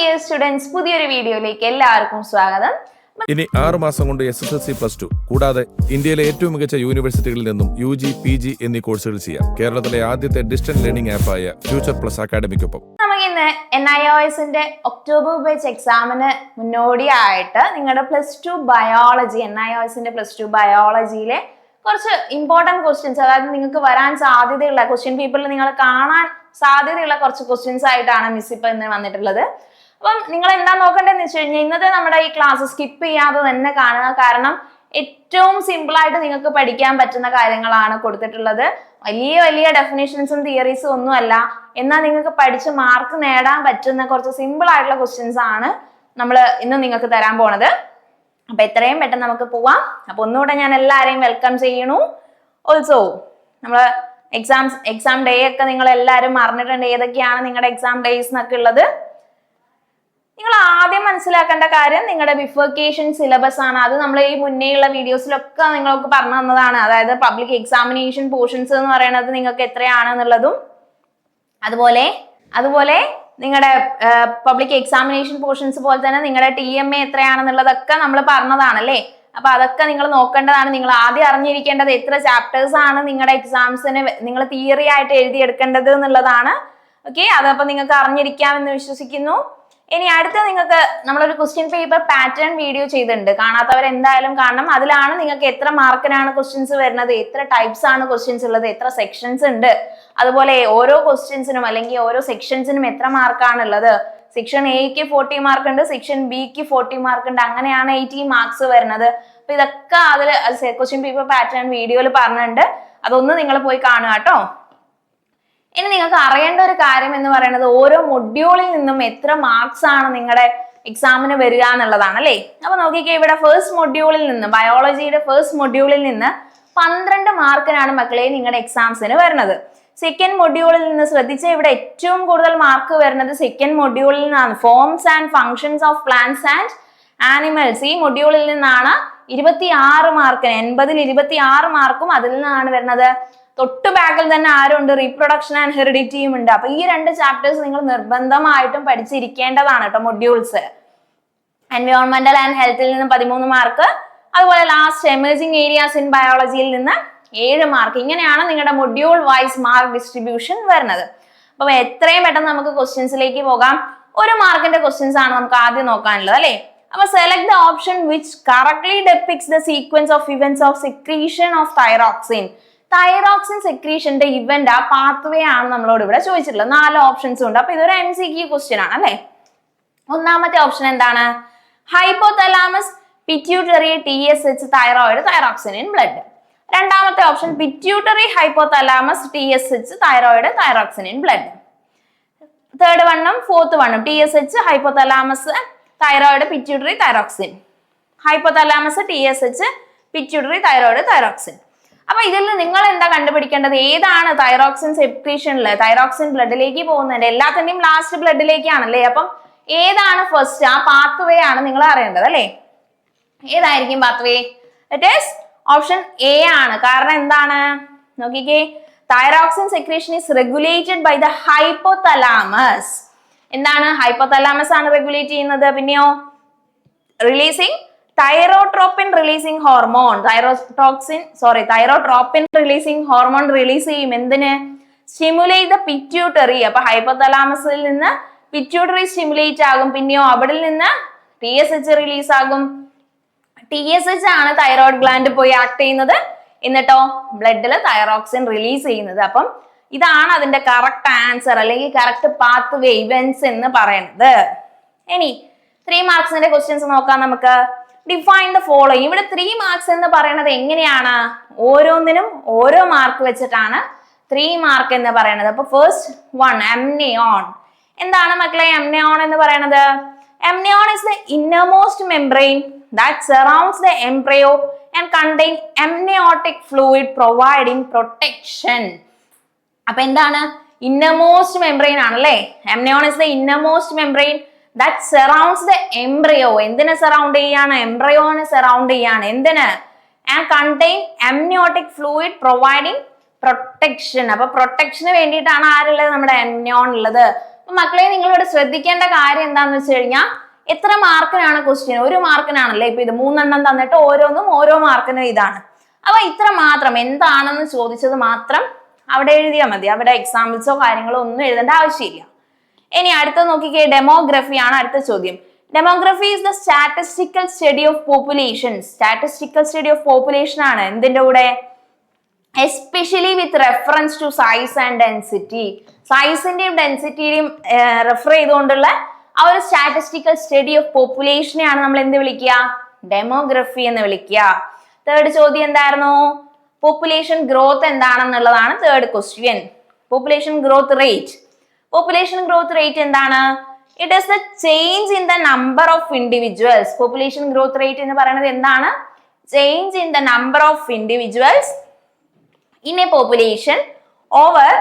Dear students പുതിയൊരു വീഡിയോയിലേക്ക് എല്ലാവർക്കും സ്വാഗതം. ഇനി ആറ് മാസം കൊണ്ട് S S L C plus two കൂടാതെ ഇന്ത്യയിലെ ഏറ്റവും മികച്ച യൂണിവേഴ്സിറ്റികളിൽ നിന്നും യു ജി പി ജി എന്നീ കോഴ്സുകൾ ചെയ്യാം. കേരളത്തിലെ ആദ്യത്തെ ഡിസ്റ്റന്റ് ലേണിംഗ് ആപ്പായ ഫ്യൂച്ചർ പ്ലസ് അക്കാഡമിക്കൊപ്പം നമുക്ക് ഇന്ന് എൻ ഐ ഒ എസിന്റെ ഒക്ടോബർ ബേച്ച് എക്സാമിന് മുന്നോടിയായിട്ട് നിങ്ങളുടെ plus two biology N I O എസിന്റെ പ്ലസ് ടു ബയോളജിയിലെ കുറച്ച് ഇമ്പോർട്ടന്റ് ക്വസ്റ്റ്യൻസ് അതായത് നിങ്ങൾക്ക് വരാൻ സാധ്യതയുള്ള ക്വസ്റ്റ്യൻ പേപ്പറിൽ നിങ്ങൾ കാണാൻ സാധ്യതയുള്ള കുറച്ച് ക്വസ്റ്റ്യൻസ് ആയിട്ടാണ് മിസ് ഇപ്പൊ ഇന്ന് വന്നിട്ടുള്ളത്. അപ്പം നിങ്ങൾ എന്താ നോക്കേണ്ടതെന്ന് വെച്ച് കഴിഞ്ഞാൽ ഇന്നത്തെ നമ്മുടെ ഈ ക്ലാസ് സ്കിപ്പ് ചെയ്യാതെ തന്നെ കാണുക. കാരണം ഏറ്റവും സിമ്പിൾ ആയിട്ട് നിങ്ങൾക്ക് പഠിക്കാൻ പറ്റുന്ന കാര്യങ്ങളാണ് കൊടുത്തിട്ടുള്ളത്. വലിയ വലിയ ഡെഫിനേഷൻസും തിയറീസും ഒന്നും അല്ല. എന്നാൽ നിങ്ങൾക്ക് പഠിച്ച് മാർക്ക് നേടാൻ പറ്റുന്ന കുറച്ച് സിമ്പിൾ ആയിട്ടുള്ള ക്വസ്റ്റ്യൻസ് ആണ് നമ്മൾ ഇന്ന് നിങ്ങൾക്ക് തരാൻ പോണത്. അപ്പൊ എത്രയും പെട്ടെന്ന് നമുക്ക് പോവാം. അപ്പൊ ഒന്നുകൂടെ ഞാൻ എല്ലാവരെയും വെൽക്കം ചെയ്യണു ഓൾസോ നമ്മൾ എക്സാംസ് എക്സാം ഡേ ഒക്കെ നിങ്ങൾ എല്ലാവരും അറിഞ്ഞിട്ടുണ്ട് ഏതൊക്കെയാണ് നിങ്ങളുടെ എക്സാം ഡേയ്സ് എന്നൊക്കെ ഉള്ളത്? നിങ്ങൾ ആദ്യം മനസ്സിലാക്കേണ്ട കാര്യം നിങ്ങളുടെ ബിഫോർക്കേഷൻ സിലബസ് ആണ്. അത് നമ്മൾ ഈ മുന്നേയുള്ള വീഡിയോസിലൊക്കെ നിങ്ങൾക്ക് പറഞ്ഞു തന്നതാണ്. അതായത് പബ്ലിക് എക്സാമിനേഷൻ പോർഷൻസ് എന്ന് പറയുന്നത് നിങ്ങൾക്ക് എത്രയാണെന്നുള്ളതും. അതുപോലെ അതുപോലെ നിങ്ങളുടെ പബ്ലിക് എക്സാമിനേഷൻ പോർഷൻസ് പോലെ തന്നെ നിങ്ങളുടെ ടി എം എ എത്രയാണെന്നുള്ളതൊക്കെ നമ്മൾ പറഞ്ഞതാണല്ലേ? അപ്പൊ അതൊക്കെ നിങ്ങൾ നോക്കേണ്ടതാണ്. നിങ്ങൾ ആദ്യം അറിഞ്ഞിരിക്കേണ്ടത് എത്ര ചാപ്റ്റേഴ്സ് ആണ് നിങ്ങളുടെ എക്സാംസിന് നിങ്ങൾ തിയറി ആയിട്ട് എഴുതിയെടുക്കേണ്ടത് എന്നുള്ളതാണ്. ഓക്കെ അതപ്പോൾ നിങ്ങൾക്ക് അറിഞ്ഞിരിക്കാമെന്ന് വിശ്വസിക്കുന്നു. ഇനി അടുത്ത നിങ്ങൾക്ക് നമ്മളൊരു ക്വസ്റ്റ്യൻ പേപ്പർ പാറ്റേൺ വീഡിയോ ചെയ്തിട്ടുണ്ട്. കാണാത്തവർ എന്തായാലും കാണണം. അതിലാണ് നിങ്ങൾക്ക് എത്ര മാർക്കിനാണ് ക്വസ്റ്റ്യൻസ് വരുന്നത് എത്ര ടൈപ്സ് ആണ് ക്വസ്റ്റ്യൻസ് ഉള്ളത് എത്ര സെക്ഷൻസ് ഉണ്ട്. അതുപോലെ ഓരോ ക്വസ്റ്റ്യൻസിനും അല്ലെങ്കിൽ ഓരോ സെക്ഷൻസിനും എത്ര മാർക്കാണ് ഉള്ളത്. സെക്ഷൻ എക്ക് ഫോർട്ടി മാർക്ക് ഉണ്ട് സെക്ഷൻ ബിക്ക് ഫോർട്ടി മാർക്ക് ഉണ്ട്. അങ്ങനെയാണ് എയ്റ്റി മാർക്സ് വരുന്നത്. അപ്പൊ ഇതൊക്കെ അതിൽ ക്വസ്റ്റ്യൻ പേപ്പർ പാറ്റേൺ വീഡിയോയിൽ പറഞ്ഞിട്ടുണ്ട്. അതൊന്ന് നിങ്ങൾ പോയി കാണുക കേട്ടോ. ഇനി നിങ്ങൾക്ക് അറിയേണ്ട ഒരു കാര്യം എന്ന് പറയുന്നത് ഓരോ മൊഡ്യൂളിൽ നിന്നും എത്ര മാർക്സ് ആണ് നിങ്ങളുടെ എക്സാമിന് വരിക എന്നുള്ളതാണ് അല്ലേ? അപ്പൊ നോക്കിക്കേ ഇവിടെ ഫേസ്റ്റ് മൊഡ്യൂളിൽ നിന്ന് ബയോളജിയുടെ ഫേസ്റ്റ് മൊഡ്യൂളിൽ നിന്ന് പന്ത്രണ്ട് മാർക്കിനാണ് മക്കളെ നിങ്ങളുടെ എക്സാംസിന് വരുന്നത്. സെക്കൻഡ് മൊഡ്യൂളിൽ നിന്ന് ശ്രദ്ധിച്ച ഇവിടെ ഏറ്റവും കൂടുതൽ മാർക്ക് വരുന്നത് സെക്കൻഡ് മൊഡ്യൂളിൽ നിന്നാണ്. Forms and functions of plants and animals ഈ മൊഡ്യൂളിൽ നിന്നാണ് ഇരുപത്തി ആറ് മാർക്കിന് എൺപതിൽ ഇരുപത്തി ആറ് മാർക്കും അതിൽ നിന്നാണ് വരുന്നത്. തൊട്ട് ബാക്കിൽ തന്നെ ആരുണ്ട്? റീപ്രൊഡക്ഷൻ ആൻഡ് ഹെറിഡിറ്റിയും ഉണ്ട്. അപ്പൊ ഈ രണ്ട് ചാപ്റ്റേഴ്സ് നിങ്ങൾ നിർബന്ധമായിട്ടും പഠിച്ചിരിക്കേണ്ടതാണ് കേട്ടോ മൊഡ്യൂൾസ് എൻവയോൺമെന്റൽ ആൻഡ് ഹെൽത്തിൽ നിന്ന് പതിമൂന്ന് മാർക്ക് അതുപോലെ ലാസ്റ്റ് എമേർജിംഗ് ഏരിയാസ് ഇൻ ബയോളജിയിൽ നിന്ന് ഏഴ് മാർക്ക് ഇങ്ങനെയാണ് നിങ്ങളുടെ മൊഡ്യൂൾ വൈസ് മാർക്ക് ഡിസ്ട്രിബ്യൂഷൻ വരുന്നത്. അപ്പൊ എത്രയും പെട്ടെന്ന് നമുക്ക് ക്വസ്റ്റ്യൻസിലേക്ക് പോകാം. ഒരു മാർക്കിന്റെ ക്വസ്റ്റ്യൻസ് ആണ് നമുക്ക് ആദ്യം നോക്കാനുള്ളത് അല്ലേ? അപ്പൊ select the option which correctly depicts the sequence of events of secretion of thyroxine thyroxine സെക്രീഷന്റെ event ആ പാത്വേ ആണ് നമ്മളോട് ഇവിടെ ചോദിച്ചിട്ടുള്ളത്. നാല് ഓപ്ഷൻസ് ഉണ്ട്. അപ്പൊ ഇതൊരു എം സി ക്യൂ ക്വസ്റ്റ്യൻ ആണ് അല്ലെ? ഒന്നാമത്തെ ഓപ്ഷൻ എന്താണ്? Hypothalamus pituitary T S H thyroid thyroxine in blood രണ്ടാമത്തെ option pituitary hypothalamus T S H thyroid thyroxine in blood third വണ്ണും ഫോർത്ത് വണ്ണും T S H hypothalamus thyroid pituitary thyroxine hypothalamus T S H pituitary thyroid thyroxine അപ്പൊ ഇതിൽ നിങ്ങൾ എന്താ കണ്ടുപിടിക്കേണ്ടത്? ഏതാണ് thyroxine സെക്രീഷനിൽ thyroxine ബ്ലഡിലേക്ക് പോകുന്നതിന്റെ? എല്ലാത്തിന്റെയും ലാസ്റ്റ് ബ്ലഡിലേക്കാണല്ലേ അപ്പം ഏതാണ് ഫസ്റ്റ് ആ പാത്ത് വേ ആണ് നിങ്ങൾ അറിയേണ്ടത് അല്ലേ? ഏതായിരിക്കും pathway it is option A ആണ്. കാരണം എന്താണ്? നോക്കിക്കേ. Thyroxine secretion is regulated by the hypothalamus എന്താണ്? ഹൈപ്പോതലാമസ് ആണ് റെഗുലേറ്റ് ചെയ്യുന്നത്. പിന്നെയോ? Releasing thyrotropin releasing hormone thyrotoxin sorry thyrotropin releasing hormone release ചെയ്യും. എന്തിന്? സ്റ്റിമുലേറ്റ് ദ പിറ്റ്യൂട്ടറി അപ്പൊ ഹൈപ്പോതലാമസിൽ നിന്ന് പിറ്റ്യൂട്ടറി സ്റ്റിമുലേറ്റ് ആകും. പിന്നെയോ അവിടെ നിന്ന് ടി എസ് എച്ച് റിലീസ് ആകും. ടി എസ് എച്ച് ആണ് തൈറോയ്ഡ് ഗ്ലാൻഡ് പോയി ആക്ട് ചെയ്യുന്നത്. എന്നിട്ടോ ബ്ലഡിൽ തൈറോക്സിൻ റിലീസ് ചെയ്യുന്നത്. അപ്പം ഇതാണ് അതിന്റെ കറക്റ്റ് ആൻസർ അല്ലെങ്കിൽ കറക്റ്റ് പാത്ത് വേ ഇവന്റ്സ് എന്ന് പറയുന്നത്. ഇനി ത്രീ മാർക്സിന്റെ ക്വസ്റ്റ്യൻസ് നോക്കാം നമുക്ക്. ഡിഫൈൻ ദ ഫോളോയിങ് ഇവിടെ ത്രീ മാർക്സ് എന്ന് പറയുന്നത് എങ്ങനെയാണ്? ഓരോന്നിനും ഓരോ മാർക്ക് വെച്ചിട്ടാണ് ത്രീ മാർക്ക് എന്ന് പറയുന്നത്. അപ്പൊ ഫസ്റ്റ് വൺ എംനിയോൺ എന്താണ് മക്കളെ എംനിയോൺ എന്ന് പറയുന്നത്? Amnion is the innermost membrane that surrounds the embryo and contain amniotic fluid providing protection അപ്പൊ എന്താണ്? ഇന്നർമോസ്റ്റ് മെംബ്രെയിൻ ആണല്ലേ? Amnion is the innermost membrane that surrounds the embryo എന്തിനെ സറൗണ്ട് ചെയ്യാണ്? എംബ്രയോനെ സറൗണ്ട് ചെയ്യാണ്. എന്തിന്? And contain amniotic fluid providing protection അപ്പൊ പ്രൊട്ടക്ഷന് വേണ്ടിയിട്ടാണ് ആരുള്ളത്? നമ്മുടെ എംനിയോൺ ഉള്ളത്. അപ്പൊ മക്കളെ നിങ്ങളിവിടെ ശ്രദ്ധിക്കേണ്ട കാര്യം എന്താന്ന് വെച്ച് കഴിഞ്ഞാൽ എത്ര മാർക്കിനാണ് ക്വസ്റ്റ്യൻ ഒരു മാർക്കിനാണല്ലേ? ഇപ്പൊ ഇത് മൂന്നെണ്ണം തന്നിട്ട് ഓരോന്നും ഓരോ മാർക്കിനും ഇതാണ്. അപ്പൊ ഇത്ര മാത്രം. എന്താണെന്ന് ചോദിച്ചത് മാത്രം അവിടെ എഴുതിയാൽ മതി. അവിടെ എക്സാമ്പിൾസോ കാര്യങ്ങളോ ഒന്നും എഴുതേണ്ട ആവശ്യമില്ല. ഇനി അടുത്ത നോക്കിക്കേ ഡെമോഗ്രഫി ആണ് അടുത്ത ചോദ്യം. Demography is the statistical study of population statistical study of population ആണ് എന്തിന്റെ കൂടെ? Especially with reference to size and density സൈസിന്റെയും ഡെൻസിറ്റിയുടെയും റെഫർ ചെയ്തുകൊണ്ടുള്ള ആ ഒരു സ്റ്റാറ്റിസ്റ്റിക്കൽ സ്റ്റഡി ഓഫ് പോപ്പുലേഷനെയാണ് നമ്മൾ എന്ത് വിളിക്കുക? ഡെമോഗ്രഫി എന്ന് വിളിക്കുക. തേർഡ് ചോദ്യം എന്തായിരുന്നു? Population growth എന്താണെന്നുള്ളതാണ് third question population growth rate population growth rate എന്താണ്? It is the change in the number of individuals population growth rate എന്ന് പറയുന്നത് എന്താണ്? Change in the number of individuals in a population over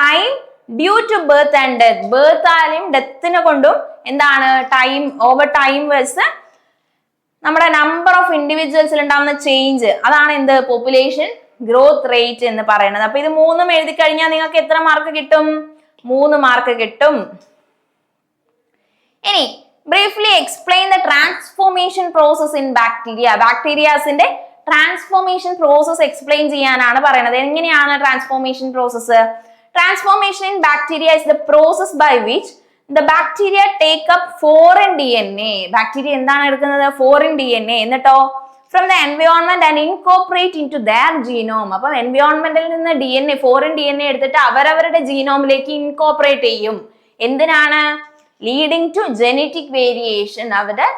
time due to birth and death birth ആയാലും ഡെത്തിനെ കൊണ്ടും എന്താണ്? Time over time വെച്ച് നമ്മുടെ number of ഇൻഡിവിജ്വൽസിൽ ഉണ്ടാവുന്ന ചേഞ്ച് അതാണ് എന്ത്? പോപ്പുലേഷൻ ഗ്രോത്ത് റേറ്റ് എന്ന് പറയുന്നത്. അപ്പൊ ഇത് മൂന്നും എഴുതി കഴിഞ്ഞാൽ നിങ്ങൾക്ക് എത്ര മാർക്ക് കിട്ടും? മൂന്ന് മാർക്ക് കിട്ടും. ഇനി briefly explain the transformation process in bacteria ബാക്ടീരിയാസിന്റെ transformation process explain ചെയ്യാനാണ് പറയുന്നത്. എങ്ങനെയാണ് transformation process transformation in bacteria is the process by which the bacteria take up foreign D N A bacteria എന്താണ് എടുക്കുന്നത്? Foreign D N A എന്നിട്ടോ? From the environment and incorporate into their genome അപ്പം എൻവയോൺമെന്റിൽ നിന്ന് D N A foreign D N A എടുത്തിട്ട് അവരവരുടെ ജീനോമിലേക്ക് incorporate ചെയ്യും. എന്തിനാണ്? ലീഡിങ് ടു ജനറ്റിക് വേരിയേഷൻ അവരുടെ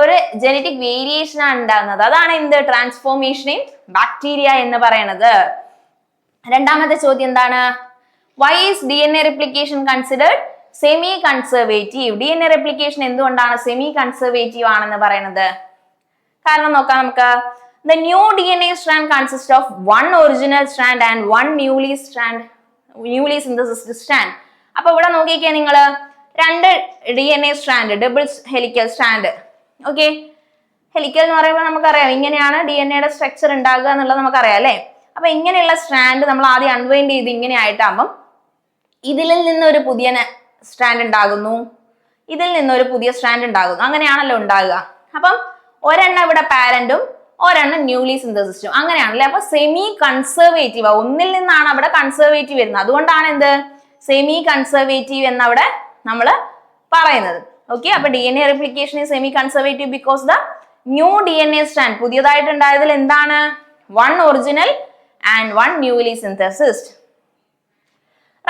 ഒരു ജനറ്റിക് വേരിയേഷൻ ആണ് ഉണ്ടാകുന്നത്. അതാണ് എന്ത്? ട്രാൻസ്ഫോർമേഷൻ ഇൻ ബാക്ടീരിയ എന്ന് പറയുന്നത്. രണ്ടാമത്തെ ചോദ്യം എന്താണ്? Why is D N A replication considered semi conservative D N A replication എന്തുകൊണ്ടാണ് സെമി കൺസർവേറ്റീവ് ആണെന്ന് പറയുന്നത്? കാരണം നോക്കാം നമുക്ക്. The new D N A strand consist of one original strand and one newly strand newly synthesized strand അപ്പൊ ഇവിടെ നോക്കിക്കേ നിങ്ങൾ രണ്ട് D N A strand double helical strand okay helical എന്ന് പറയുമ്പോൾ നമുക്കറിയാം ഇങ്ങനെയാണ് ഡി എൻ എയുടെ സ്ട്രക്ചർ ഉണ്ടാകുക എന്നുള്ളത് നമുക്കറിയാം അല്ലേ? അപ്പൊ ഇങ്ങനെയുള്ള സ്ട്രാൻഡ് നമ്മൾ ആദ്യം അൺവൈൻഡ് ചെയ്ത് ഇങ്ങനെ ആയിട്ടാകുമ്പം ഇതിൽ ഒരു പുതിയ സ്ട്രാൻഡ് ഉണ്ടാകുന്നു. ഇതിൽ നിന്ന് ഒരു പുതിയ സ്ട്രാൻഡ് ഉണ്ടാകുന്നു. അങ്ങനെയാണല്ലോ ഉണ്ടാകുക. അപ്പം ഒരെണ്ണം ഇവിടെ പാരന്റും ഒരെണ്ണം ന്യൂലി സിന്തസിസ്റ്റും അങ്ങനെയാണല്ലേ? അപ്പൊ സെമി കൺസർവേറ്റീവ് ഒന്നിൽ നിന്നാണ് അവിടെ കൺസർവേറ്റീവ് വരുന്നത്. അതുകൊണ്ടാണ് എന്ത്? സെമി കൺസർവേറ്റീവ് എന്നവിടെ നമ്മൾ പറയുന്നത്. ഓക്കെ അപ്പൊ D N A replication semi conservative because the new D N A stand പുതിയതായിട്ട് ഉണ്ടായതിൽ എന്താണ്? One original and one newly synthesized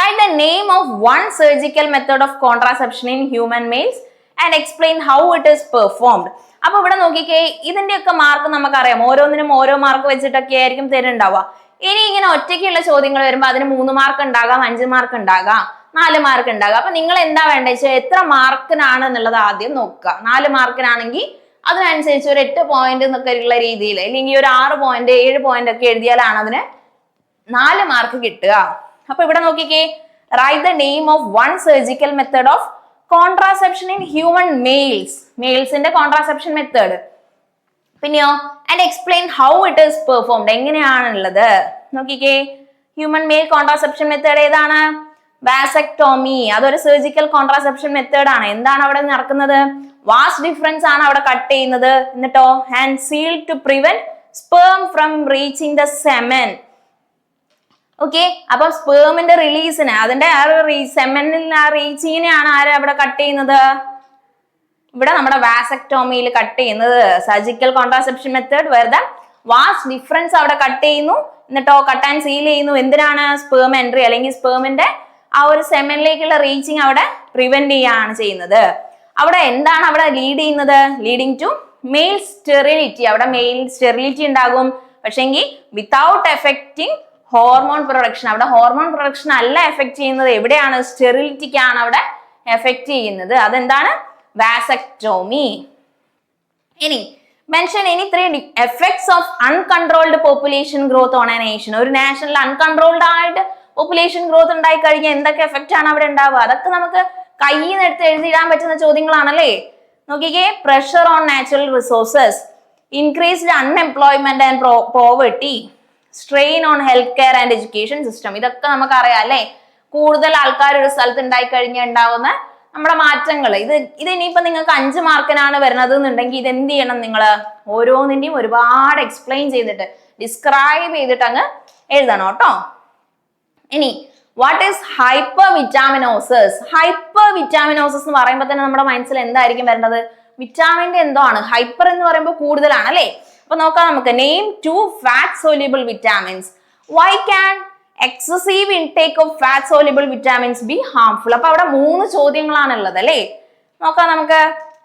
write the name of one surgical method of contraception in human males. And explain how it is performed അപ്പൊ ഇവിടെ നോക്കിക്കേ ഇതിന്റെയൊക്കെ mark നമുക്കറിയാം. ഓരോന്നിനും ഓരോ മാർക്ക് വെച്ചിട്ടൊക്കെ ആയിരിക്കും തരുന്നുണ്ടാവുക. ഇനി ഇങ്ങനെ ഒറ്റയ്ക്കുള്ള ചോദ്യങ്ങൾ വരുമ്പോൾ അതിന് മൂന്ന് മാർക്ക് ഉണ്ടാകാം അഞ്ച് മാർക്ക് ഉണ്ടാകാം നാല് മാർക്ക് ഉണ്ടാകാം. അപ്പൊ നിങ്ങൾ എന്താ വേണ്ടത് വെച്ചാൽ എത്ര മാർക്കിനാണ് എന്നുള്ളത് ആദ്യം നോക്കുക. നാല് മാർക്കിനാണെങ്കിൽ അതിനനുസരിച്ച് ഒരു എട്ട് പോയിന്റ് എന്നൊക്കെ ഉള്ള രീതിയിൽ അല്ലെങ്കിൽ ഒരു ആറ് പോയിന്റ് ഏഴ് പോയിന്റ് ഒക്കെ എഴുതിയാലാണ് അതിന് നാല് മാർക്ക് കിട്ടുക. അപ്പൊ ഇവിടെ നോക്കിക്കേ write the name of one surgical method of contraception in human males മെയിൽസിന്റെ contraception method പിന്നെയോ and explain how it is performed എങ്ങനെയാണുള്ളത്? നോക്കിക്കേ. ഹ്യൂമൻ മെയിൽ കോൺട്രാസെപ്ഷൻ മെത്തേഡ് ഏതാണ്? വാസക്ടോമി അതൊരു സർജിക്കൽ കോൺട്രാസെപ്ഷൻ മെത്തേഡ് ആണ്. എന്താണ് അവിടെ നടക്കുന്നത്? വാസ്റ്റ് ഡിഫറൻസ് ആണ് അവിടെ കട്ട് ചെയ്യുന്നത്. എന്നിട്ടോ hand seal to prevent sperm from reaching the semen okay അപ്പൊ സ്പേമിന്റെ റിലീസിന് അതിന്റെ ആ സെമനിൽ ആ റീച്ചിങ്ങിനെയാണ് ആര് അവിടെ കട്ട് ചെയ്യുന്നത്? ഇവിടെ നമ്മുടെ വാസക്ടോമിയിൽ കട്ട് ചെയ്യുന്നത്. സർജിക്കൽ കോൺട്രാസെപ്ഷൻ മെത്തേഡ് വെറുതെ വാസ് ഡിഫറൻസ് അവിടെ കട്ട് ചെയ്യുന്നു. എന്നിട്ടോ കട്ട് ആൻഡ് സീൽ ചെയ്യുന്നു. എന്തിനാണ് സ്പേം എൻട്രി അല്ലെങ്കിൽ സ്പേമിന്റെ ആ ഒരു സെമനിലേക്കുള്ള റീച്ചിങ് അവിടെ പ്രിവെന്റ് ചെയ്യുകയാണ് ചെയ്യുന്നത്. അവിടെ എന്താണ് അവിടെ ലീഡ് ചെയ്യുന്നത്? ലീഡിങ് ടു മെയിൽ സ്റ്റെറിലിറ്റി അവിടെ മെയിൽ സ്റ്റെറിലിറ്റി ഉണ്ടാകും. പക്ഷെങ്കിൽ വിത്തൗട്ട് എഫക്റ്റിംഗ് ഹോർമോൺ പ്രൊഡക്ഷൻ അവിടെ ഹോർമോൺ പ്രൊഡക്ഷൻ അല്ല എഫക്ട് ചെയ്യുന്നത്. എവിടെയാണ്? സ്റ്റെറിലിറ്റിക്കാണ് അവിടെ എഫക്ട് ചെയ്യുന്നത്. അതെന്താണ്? വാസക്ടോമി ഇനി മെൻഷൻ ഇനി three effects of uncontrolled population growth on a nation ഒരു നാഷനിൽ അൺകൺട്രോൾഡ് ആയിട്ട് പോപ്പുലേഷൻ ഗ്രോത്ത് ഉണ്ടായി കഴിഞ്ഞാൽ എന്തൊക്കെ എഫക്റ്റ് ആണ് അവിടെ ഉണ്ടാവുക? അതൊക്കെ നമുക്ക് കയ്യിൽ നിന്ന് എടുത്ത് എഴുതിയിടാൻ പറ്റുന്ന ചോദ്യങ്ങളാണല്ലേ? നോക്കിക്കേ pressure on natural resources increased unemployment and poverty strain on health care and education system ഇതൊക്കെ നമുക്കറിയാം അല്ലേ? കൂടുതൽ ആൾക്കാർ ഒരു സ്ഥലത്ത് ഉണ്ടായി കഴിഞ്ഞാൽ ഉണ്ടാവുന്ന നമ്മുടെ മാറ്റങ്ങൾ ഇത് ഇത് ഇനിയിപ്പോ നിങ്ങൾക്ക് അഞ്ച് മാർക്കിനാണ് വരുന്നത് എന്നുണ്ടെങ്കിൽ ഇത് എന്ത് ചെയ്യണം നിങ്ങൾ ഓരോന്നിന്റെയും ഒരുപാട് എക്സ്പ്ലെയിൻ ചെയ്തിട്ട് ഡിസ്ക്രൈബ് ചെയ്തിട്ട് അങ്ങ് എഴുതണം കേട്ടോ. ഇനി what is hypervitaminosis hypervitaminosis എന്ന് പറയുമ്പോൾ തന്നെ നമ്മുടെ മനസ്സിൽ എന്തായിരിക്കും വരേണ്ടത്? വിറ്റാമിന്റെ എന്തോ ആണ്? ഹൈപ്പർ എന്ന് പറയുമ്പോൾ കൂടുതലാണ് അല്ലേ? അപ്പൊ നോക്കാം നമുക്ക്. Name two fat soluble vitamins why can excessive intake of fat soluble vitamins be harmful അപ്പൊ അവിടെ മൂന്ന് ചോദ്യങ്ങളാണ് ഉള്ളത് അല്ലേ? നോക്കാം നമുക്ക്.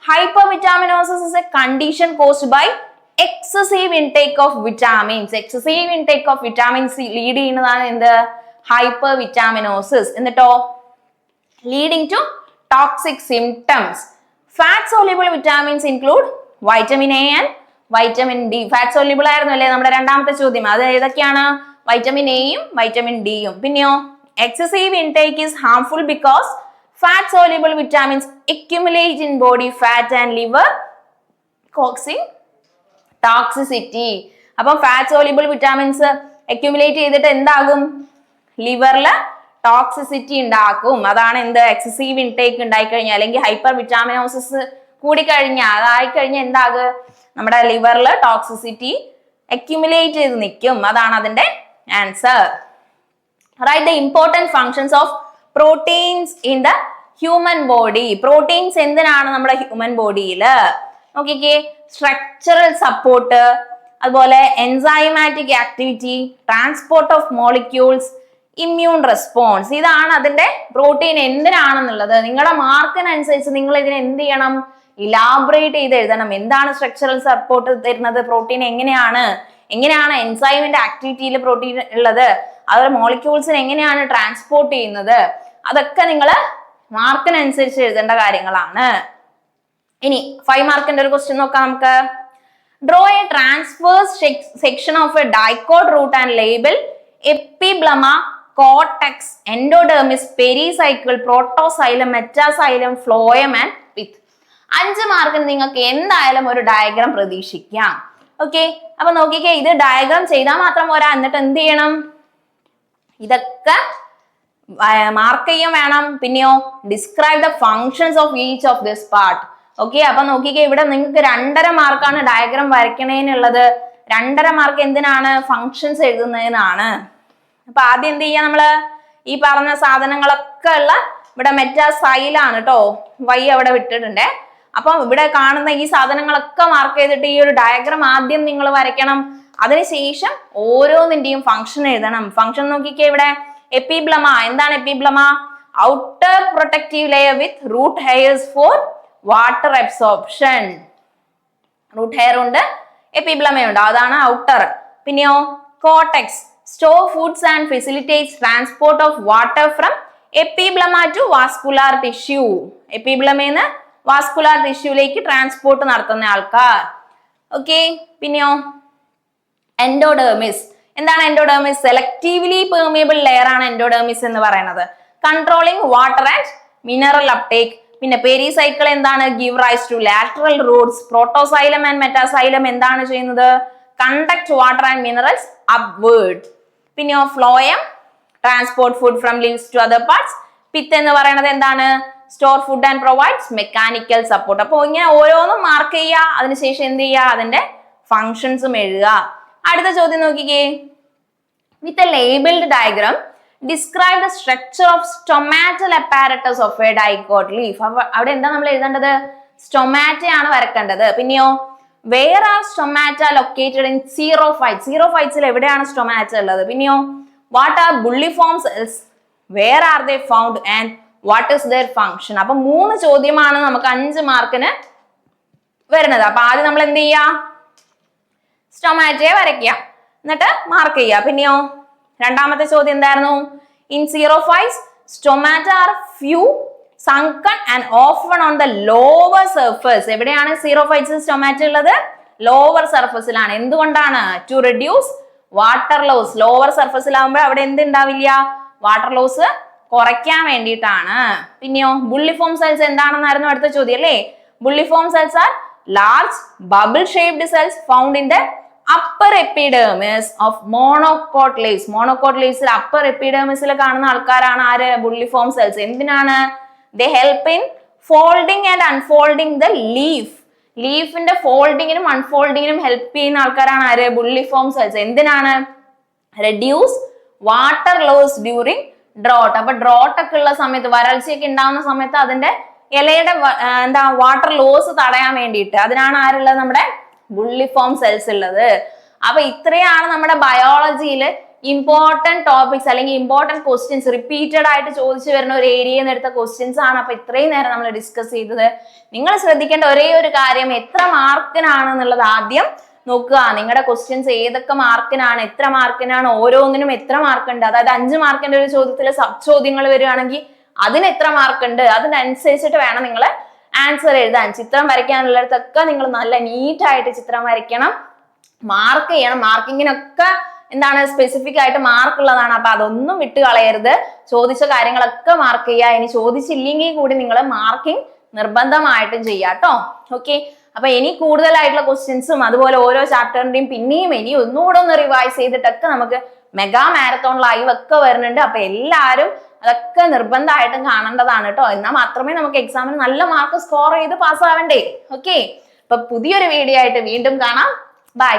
Hypervitaminosis is a condition caused by excessive intake of vitamins excessive intake of vitamins lead ചെയ്യുന്നതാണ് എന്ത്? ഹൈപ്പർ വിറ്റാമിനോസിസ് എന്നിട്ടോ? Leading to toxic symptoms. Fat soluble vitamins include vitamin A and vitamin D fat soluble ആയിരുന്നു അല്ലേ നമ്മുടെ രണ്ടാമത്തെ ചോദ്യം? അത് ഏതൊക്കെയാണ്? വൈറ്റമിൻ എയും വൈറ്റമിൻ ഡിയും പിന്നെയോ? Excessive intake is harmful because fat soluble vitamins accumulate in body fat and liver causing toxicity അപ്പം ഫാറ്റ് സോലിബിൾ വിറ്റാമിൻസ് അക്യുമുലേറ്റ് ചെയ്തിട്ട് എന്താകും? ലിവറിൽ ടോക്സിസിറ്റി ഉണ്ടാക്കും അതാണ് എന്ത്? എക്സസീവ് ഇൻടേക്ക് ഉണ്ടായി കഴിഞ്ഞാൽ അല്ലെങ്കിൽ ഹൈപ്പർ വിറ്റാമിനോസിസ് കൂടിക്കഴിഞ്ഞാൽ അതായി കഴിഞ്ഞാൽ എന്താകും? നമ്മുടെ ലിവറിൽ ടോക്സിസിറ്റി അക്യുമുലേറ്റ് ചെയ്ത് നിൽക്കും അതാണ് അതിന്റെ answer right the important functions of proteins in the human body proteins എന്തിനാണ് നമ്മുടെ ഹ്യൂമൻ ബോഡിയിൽ നോക്കിക്കേ സ്ട്രക്ചറൽ സപ്പോർട്ട് അതുപോലെ enzymatic activity transport of molecules immune response ഇതാണ് അതിന്റെ പ്രോട്ടീൻ എന്തിനാണെന്നുള്ളത്. നിങ്ങളുടെ മാർക്കിനനുസരിച്ച് നിങ്ങൾ ഇതിനെ എന്ത് ചെയ്യണം? ഇലാബറേറ്റ് ചെയ്ത് എഴുതണം. എന്താണ് സ്ട്രക്ചറൽ സപ്പോർട്ട് തരുന്നത്? പ്രോട്ടീൻ എങ്ങനെയാണ്? എങ്ങനെയാണ് എൻസൈമിന്റെ ആക്ടിവിറ്റിയിൽ പ്രോട്ടീൻ ഉള്ളത്? അതുപോലെ മോളിക്യൂൾസിന് എങ്ങനെയാണ് ട്രാൻസ്പോർട്ട് ചെയ്യുന്നത്? അതൊക്കെ നിങ്ങൾ മാർക്കിനനുസരിച്ച് എഴുതേണ്ട കാര്യങ്ങളാണ്. ഇനി ഫൈവ് മാർക്കിന്റെ ഒരു ക്വസ്റ്റ്യൻ നോക്കാം നമുക്ക്. Draw a transverse section of a dicot root and label epiblema cortex endodermis pericycle protoxylem metaxylem phloem and with അഞ്ച് മാർക്കിന് നിങ്ങൾക്ക് എന്തായാലും ഒരു ഡയഗ്രാം പ്രതീക്ഷിക്കാം. ഓക്കെ അപ്പൊ നോക്കിക്കേ ഇത് ഡയഗ്രാം ചെയ്താൽ മാത്രം പോരാ. എന്നിട്ട് എന്ത് ചെയ്യണം? ഇതൊക്കെ മാർക്ക് ചെയ്യാൻ വേണം. പിന്നെയോ describe the functions of each of this part okay അപ്പൊ നോക്കിക്കേ ഇവിടെ നിങ്ങൾക്ക് രണ്ടര മാർക്കാണ് ഡയഗ്രാം വരയ്ക്കണേനുള്ളത്. രണ്ടര മാർക്ക് എന്തിനാണ്? ഫങ്ഷൻസ് എഴുതുന്നതിനാണ്. അപ്പൊ ആദ്യം എന്ത് ചെയ്യാ നമ്മൾ ഈ പറഞ്ഞ സാധനങ്ങളൊക്കെ ഉള്ള ഇവിടെ മെറ്റാസൈലാണ് കേട്ടോ വൈ അവിടെ വിട്ടിട്ടുണ്ട്. അപ്പം ഇവിടെ കാണുന്ന ഈ സാധനങ്ങളൊക്കെ മാർക്ക് ചെയ്തിട്ട് ഈ ഒരു ഡയഗ്രാം ആദ്യം നിങ്ങൾ വരയ്ക്കണം. അതിനുശേഷം ഓരോന്നിന്റെയും ഫംഗ്ഷൻ എഴുതണം. ഫംഗ്ഷൻ നോക്കിക്കേ ഇവിടെ എപ്പിബ്ലമ എന്താണ് epiblema outer protective layer with root hairs for water absorption root hair ഉണ്ട് എപ്പിബ്ലമയുണ്ട് അതാണ് ഔട്ടർ പിന്നെയോ cortex store foods and facilitate transport of water from epiblema to vascular tissue എപ്പിബ്ലമേന്ന് vascular ടിഷ്യൂലേക്ക് ട്രാൻസ്പോർട്ട് നടത്തുന്ന ആൾക്കാർ. ഓക്കെ പിന്നെയോ? എൻഡോഡേമിസ് എന്താണ് എൻഡോഡേമിസ് സെലക്റ്റീവ്ലി പെർമിയബിൾ ലെയർ ആണ് എൻഡോഡേമിസ് എന്ന് പറയുന്നത്. Controlling water and mineral uptake പിന്നെ പെരിസൈക്കിൾ എന്താണ്? Give rise to lateral roots protoxylem and metaxylem എന്താണ് ചെയ്യുന്നത്? Conduct water and minerals upward പിന്നെയോ phloem transport food from leaves to other parts pith എന്ന് പറയുന്നത് എന്താണ്? Store food and provides mechanical support അപ്പോൾ ഇങ്ങനെ ഓരോന്നും മാർക്ക് ചെയ്യുക അതിനുശേഷം എന്ത് ചെയ്യുക? അതിന്റെ ഫങ്ഷൻസും എഴുതുക. അടുത്ത ചോദ്യം നോക്കിക്കേ. With a labelled diagram describe the structure of stomatal apparatus of a dicot leaf അവിടെ എന്താ നമ്മൾ എഴുതേണ്ടത്? സ്റ്റൊമാറ്റയാണ് വരക്കേണ്ടത്. പിന്നെയോ? Where are stomata located in xerophyte zero ഫൈറ്റ്സിൽ എവിടെയാണ് സ്റ്റൊമാറ്റ ഉള്ളത്? പിന്നെയോ what are bulliform cells where are they found and what is their function അപ്പൊ മൂന്ന് ചോദ്യമാണ് നമുക്ക് അഞ്ച് മാർക്കിന് വരുന്നത്. അപ്പൊ ആദ്യം നമ്മൾ എന്ത് ചെയ്യാ? സ്റ്റൊമാറ്റയെ വരയ്ക്കുക. എന്നിട്ട് മാർക്ക് ചെയ്യുക. പിന്നെയോ രണ്ടാമത്തെ ചോദ്യം എന്തായിരുന്നു? In xerophytes stomata are few sunken and often on the lower surface എവിടെയാണ് സീറോ ഫൈവ് സ്റ്റൊമാറ്റ ഉള്ളത്? ലോവർ സർഫസിലാണ് എന്തുകൊണ്ടാണ്? To reduce water loss lower സർഫസിലാവുമ്പോൾ അവിടെ എന്ത് ഉണ്ടാവില്ല വാട്ടർ ലോസ് കുറയ്ക്കാൻ വേണ്ടിയിട്ടാണ്. പിന്നെയോ ബുള്ളിഫോം സെൽസ് എന്താണെന്നായിരുന്നു അടുത്ത ചോദ്യം അല്ലേ? Bulliform cells are large bubble shaped cells found in the upper epidermis of monocot leaves monocot ലീവ്സിൽ upper എപ്പിഡേമിസിൽ കാണുന്ന ആൾക്കാരാണ് ആര്? ബുള്ളിഫോം സെൽസ് എന്തിനാണ്? They help in folding and unfolding the leaf ലീഫിന്റെ ഫോൾഡിങ്ങിനും അൺഫോൾഡിങ്ങിനും ഹെൽപ്പ് ചെയ്യുന്ന ആൾക്കാരാണ് ആര്? ബുള്ളിഫോം സെൽസ് എന്തിനാണ്? Reduce water loss during drought അപ്പൊ ഡ്രോട്ട് ഒക്കെ ഉള്ള സമയത്ത് വരൾച്ചയൊക്കെ ഉണ്ടാവുന്ന സമയത്ത് അതിന്റെ ഇലയുടെ എന്താ വാട്ടർ ലോസ് തടയാൻ വേണ്ടിയിട്ട്. അതിനാണ് ആരുള്ളത്? നമ്മുടെ ബുള്ളിഫോം സെൽസ് ഉള്ളത്. അപ്പൊ ഇത്രയാണ് നമ്മുടെ ബയോളജിയിൽ ഇമ്പോർട്ടന്റ് ടോപ്പിക്സ് അല്ലെങ്കിൽ ഇമ്പോർട്ടന്റ് ക്വസ്റ്റ്യൻസ് റിപ്പീറ്റഡ് ആയിട്ട് ചോദിച്ചു വരുന്ന ഒരു ഏരിയയിൽ നിന്ന് എടുത്ത ക്വസ്റ്റ്യൻസ് ആണ്. അപ്പൊ ഇത്രയും നേരം നമ്മൾ ഡിസ്കസ് ചെയ്തത്. നിങ്ങൾ ശ്രദ്ധിക്കേണ്ട ഒരേ ഒരു കാര്യം എത്ര മാർക്കിനാണെന്നുള്ളത് ആദ്യം നോക്കുക. നിങ്ങളുടെ ക്വസ്റ്റ്യൻസ് ഏതൊക്കെ മാർക്കിനാണ് എത്ര മാർക്കിനാണ് ഓരോന്നിനും എത്ര മാർക്ക് ഉണ്ട്? അതായത് അഞ്ച് മാർക്കിന്റെ ഒരു ചോദ്യത്തിൽ സബ് ചോദ്യങ്ങൾ വരികയാണെങ്കിൽ അതിന് എത്ര മാർക്ക് ഉണ്ട്? അതിനനുസരിച്ചിട്ട് വേണം നിങ്ങൾ ആൻസർ എഴുതാൻ. ചിത്രം വരയ്ക്കാനുള്ളിടത്തൊക്കെ നിങ്ങൾ നല്ല നീറ്റായിട്ട് ചിത്രം വരയ്ക്കണം. മാർക്ക് ചെയ്യണം. മാർക്കിങ്ങിനൊക്കെ എന്താണ് സ്പെസിഫിക് ആയിട്ട് മാർക്ക് ഉള്ളതാണ്. അപ്പൊ അതൊന്നും വിട്ട് കളയരുത്. ചോദിച്ച കാര്യങ്ങളൊക്കെ മാർക്ക് ചെയ്യുക. ഇനി ചോദിച്ചില്ലെങ്കിൽ കൂടി നിങ്ങൾ മാർക്കിംഗ് നിർബന്ധമായിട്ടും ചെയ്യാം കേട്ടോ. ഓക്കെ അപ്പൊ ഇനി കൂടുതലായിട്ടുള്ള ക്വസ്റ്റ്യൻസും അതുപോലെ ഓരോ ചാപ്റ്ററിന്റെയും പിന്നെയും ഇനി ഒന്നുകൂടെ ഒന്ന് റിവൈസ് ചെയ്തിട്ടൊക്കെ നമുക്ക് മെഗാ മാരത്തോൺ ലൈവ് ഒക്കെ വരുന്നുണ്ട്. അപ്പൊ എല്ലാവരും അതൊക്കെ നിർബന്ധമായിട്ടും കാണേണ്ടതാണ് കേട്ടോ. എന്നാൽ മാത്രമേ നമുക്ക് എക്സാമിന് നല്ല മാർക്ക് സ്കോർ ചെയ്ത് പാസ്സാവണ്ടേ ഓക്കെ അപ്പൊ പുതിയൊരു വീഡിയോ ആയിട്ട് വീണ്ടും കാണാം. ബൈ